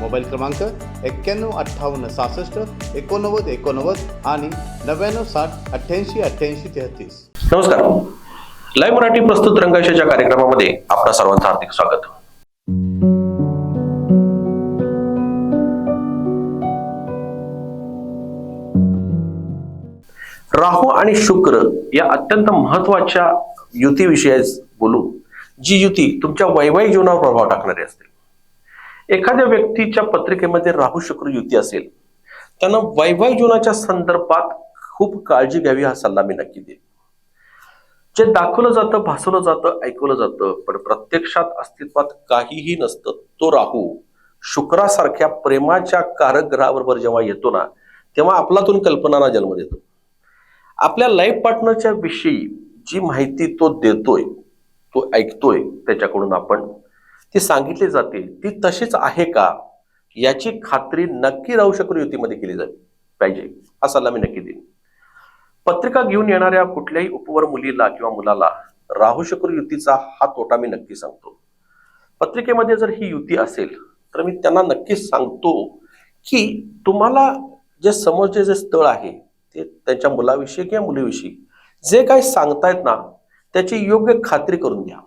Mobile क्रमांक एक्क्याण्णव अठ्ठावन्न सहासष्ट एकोणनव्वद एकोणनव्वद आणि नव्याण्णव साठ अठ्ठ्याऐंशी अठ्ठ्याऐंशी तेहतीस. नमस्कार. लाईव्ह मराठी प्रस्तुत रंगाशाच्या कार्यक्रमामध्ये आपणा सर्वांचं हार्दिक स्वागत. राहू आणि शुक्र या अत्यंत महत्त्वाच्या युतीविषयी बोलू जी युती तुमच्या वैवाहिक जीवनावर प्रभाव टाकणारी असते. एखाद्या व्यक्तीच्या पत्रिकेमध्ये राहू शुक्र युती असेल त्यांना वैवाहिक जीवनाच्या संदर्भात खूप काळजी घ्यावी हा सल्ला मी नक्की देईन. जे दाखवलं जातं भासवलं जातं ऐकवलं जातं पण प्रत्यक्षात अस्तित्वात काहीही नसतं तो राहू. शुक्रासारख्या प्रेमाच्या कारग्रहाबरोबर जेव्हा येतो ना तेव्हा आपलातून कल्पनांना जन्म देतो. आपल्या लाईफ पार्टनरच्या विषयी जी माहिती तो देतोय तो ऐकतोय त्याच्याकडून आपण ती सांगितली जाते ती तशीच आहे का? याची खात्री नक्की राहू शकून युतीमध्ये केली जाईल. पाहिजे. हा सल्ला मी नक्की देईन. पत्रिका घेऊन येणाऱ्या कुठल्याही उपवर मुलीला किंवा मुलाला राहू शकू युतीचा हा तोटा मी नक्की सांगतो. पत्रिकेमध्ये जर ही युती असेल तर मी त्यांना नक्कीच सांगतो की तुम्हाला जे समोरचे जे स्थळ आहे ते त्यांच्या मुलाविषयी किंवा मुलीविषयी जे काही सांगतायत ना त्याची योग्य खात्री करून द्या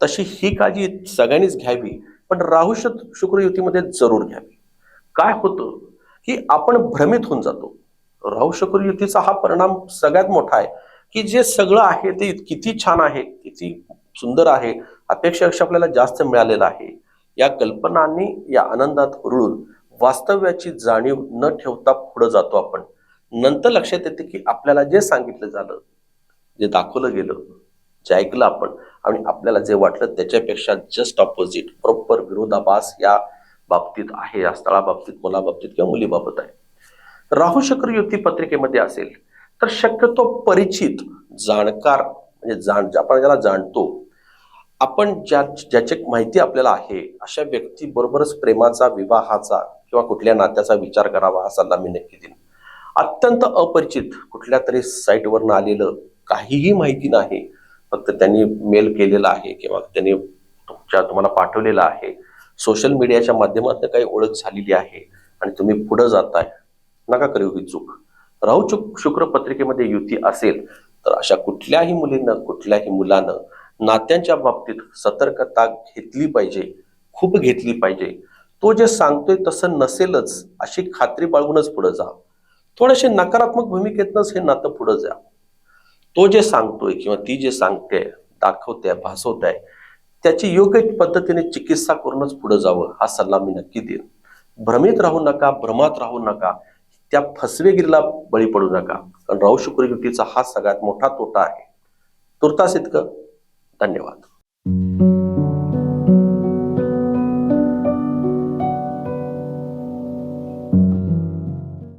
तशी ही काळजी सगळ्यांनीच घ्यावी पण राहू शक शुक्र युतीमध्ये जरूर घ्यावी. काय होतं की आपण भ्रमित होऊन जातो. राहू शुक्र युतीचा हा परिणाम सगळ्यात मोठा आहे की जे सगळं आहे ते किती छान आहे किती सुंदर आहे अपेक्षापेक्षा आपल्याला जास्त मिळालेलं आहे. या कल्पनांनी या आनंदात हुरळून वास्तव्याची जाणीव न ठेवता पुढे जातो आपण. नंतर लक्षात येते की आपल्याला जे सांगितलं झालं जे दाखवलं गेलं जे ऐकलं आपण आणि आपल्याला जे वाटलं त्याच्यापेक्षा जस्ट ऑपोजिट प्रॉपर विरोधाभास या बाबतीत आहे या स्थळाबाबतीत मुलाबाबतीत किंवा मुलीबाबत आहे. राहू शक्र युती पत्रिकेमध्ये असेल तर शक्यतो परिचित जाणकार म्हणजे जाण आपण ज्याला जाणतो आपण ज्या ज्याची माहिती आपल्याला आहे अशा व्यक्तीबरोबरच प्रेमाचा विवाहाचा किंवा कुठल्या नात्याचा विचार करावा हा सल्ला मी नक्की देईन. अत्यंत अपरिचित कुठल्या तरी साईटवरनं आलेलं काहीही माहिती नाही फक्त त्यांनी मेल केलेला आहे किंवा त्यांनी तुमच्या तुम्हाला पाठवलेलं आहे. सोशल मीडियाच्या माध्यमातून काही ओळख झालेली आहे आणि तुम्ही पुढे जाताय. नका करू ही चूक. राहू चुक शुक्र पत्रिकेमध्ये युती असेल तर अशा कुठल्याही मुलीनं कुठल्याही मुलानं नात्यांच्या बाबतीत सतर्कता घेतली पाहिजे खूप घेतली पाहिजे. तो जे सांगतोय तसं नसेलच अशी खात्री बाळगूनच पुढे जा. थोडेसे नकारात्मक भूमिकेतनच हे नातं पुढे जा. तो जे सांगतोय किंवा ती जे सांगते दाखवते भासवते त्याची योग्य पद्धतीने चिकित्सा करूनच पुढे जावं हा सल्ला मी नक्की देईन. भ्रमित राहू नका भ्रमात राहू नका त्या फसवेगिरीला बळी पडू नका. कारण राहू शुक्र युतीचा हा सगळ्यात मोठा तोटा आहे. तुर्तास इतकं. धन्यवाद.